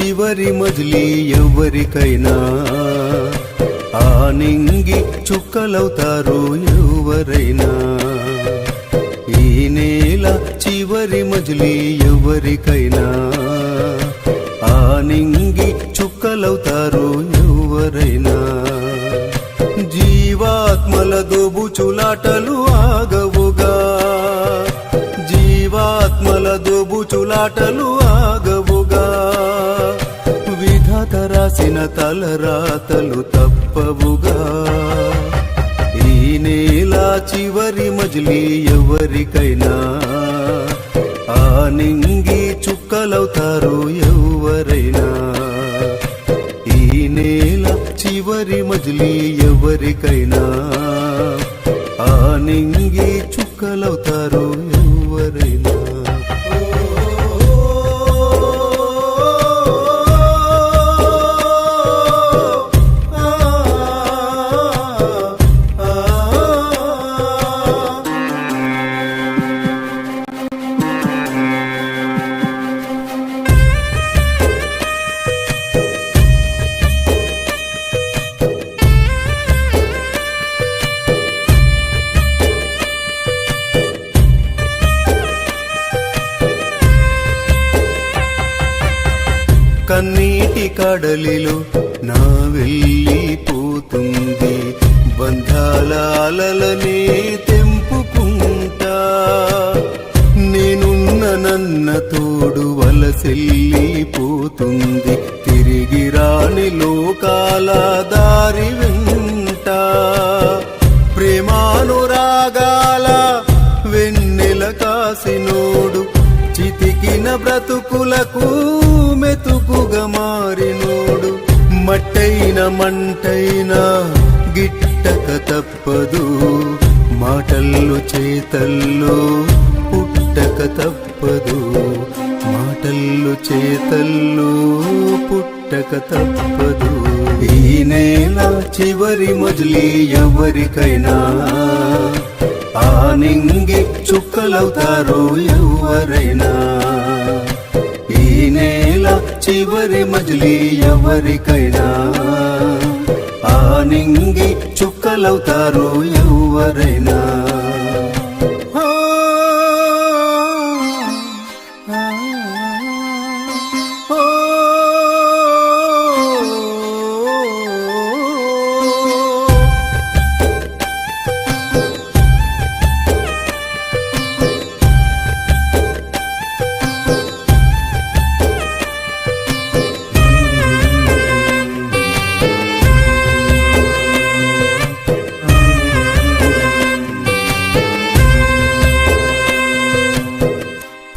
చివరి మజిలీ ఎవరికైనా. ఆ నింగి చుక్కలవుతారు ఎవరైనా. ఈ నేల చివరి మజిలీ ఎవరికైనా. ఆ నింగి చుక్కలవుతారు ఎవరైనా. జీవాత్మల దోబుచులాటలు ఆగవుగా. జీవాత్మల దోబుచులాటలు ఆ విధాత రాసిన తలరాతలు తప్పవుగా. ఈ నేల చివరి మజిలీ ఎవరికైనా. ఆ నింగి చుక్కలవుతారు ఎవరైనా ఈ నేల చివరి మజిలీ ఎవరికైనా. ఆ నింగి చుక్కలవుతారు కన్నీటి కడలిలో నా వెళ్ళిపోతుంది బంధాల అలలనే తెంపుకుంటా. నేనున్న నన్న తోడు వలసెల్లిపోతుంది తిరిగి రాని లోకాల దారి వెంట. ప్రేమానురాగాల వెన్నెల కాసినోడు చితికిన బ్రతుకులకు మంటైన గిట్టక తప్పదు. మాటల్లో చేతల్లో పుట్టక తప్పదు. మాటల్లో చేతల్లో పుట్టక తప్పదు. ఈ నేల చివరి మజిలీ ఎవరికైనా ఆ నింగి చుక్కలవుతారు ఎవరైనా. ఈ నేల చివరి మజిలీ ఎవరికైనా ఆ నింగి చుక్కలవుతారు ఎవరైనా.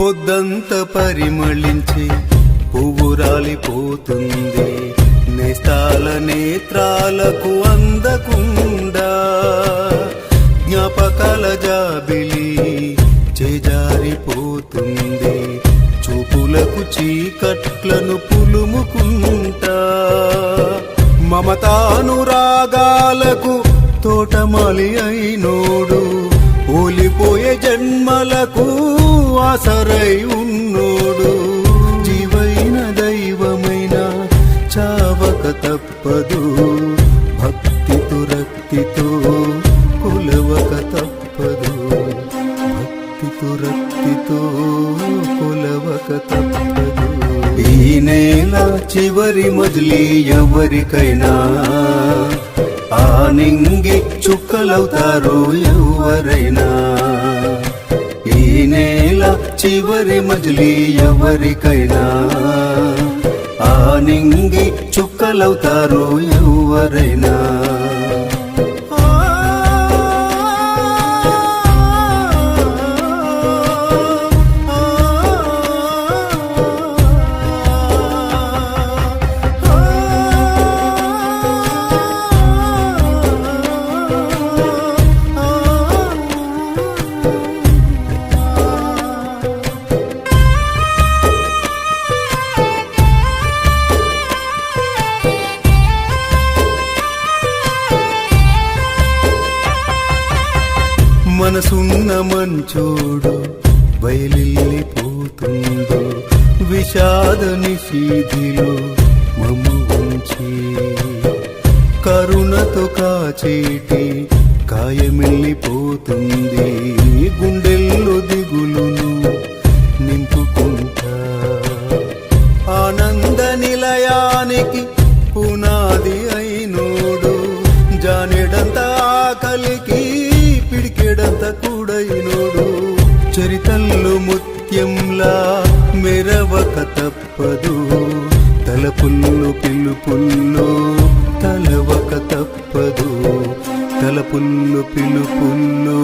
పొద్దంత పరిమళించి పువ్వు రాలిపోతుంది. నేస్తాల నేత్రాలకు అందకుండా జ్ఞాపకాల జాబిలి చేజారిపోతుంది. చూపులకు చీకట్లను పులుముకుంటా. మమతానురాగాలకు తోటమాలి అయినోడు. ఓలిపోయే జన్మలకు ఆసరై ఉన్నోడు జీవైన దైవమైన చావక తప్పదు. భక్తితో రక్తితో కొలవక తప్పదు. భక్తితో రక్తితో కొలవక తప్పదు. ఈ నేల చివరి మజిలీ ఎవరికైనా ఆ నింగి చుక్కలవుతారు ఎవరైనా. ఈ నేల చివరి మజిలీ ఎవరికైనా ఆ నింగి చుక్కలవుతారు ఎవరైనా. మనసున్న మంచోడు బయలిల్లిపోతుందో విషాద నిషీధిలో మమ్మ ఉంచి కరుణతో కాచేటి కాయమెల్లిపోతుంది పిడికెడంత కూడైనోడు చరితల్లో ముత్యంలా మెరవక తప్పదు. తలపుల్లు పిలుపుల్లో తలవక తప్పదు. తలపుల్లు పిలుపుల్లో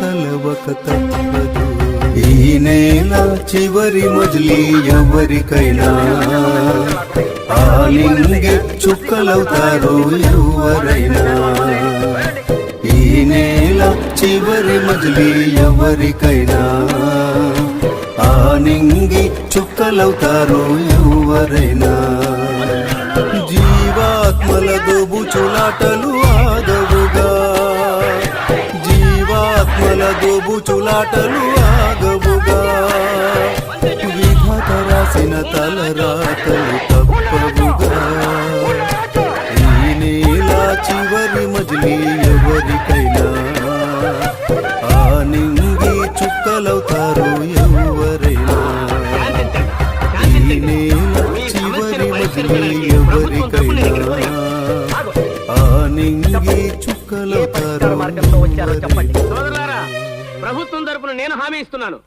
తలవక తప్పదు. ఈ నేల చివరి మజిలీ ఎవరికైనా ఆలింగి చుక్కలవుతారు ఎవరైనా. ఈ నేల చివరి మజిలి ఎవరికైనా. ఆనింగి చుక్కలవుతారు ఎవరైనా. జీవాత్మల దోబుచులాటలు ఆగవుగా. జీవాత్మల దోబుచులాటలు ఆగవుగా. విధాత రాసిన తలరాతలు తప్పవుగా ఈ నేల చివరి ఎవరికైనా ఆ నింగి ప్రభుత్వం తరపున నేను హామీ ఇస్తున్నాను.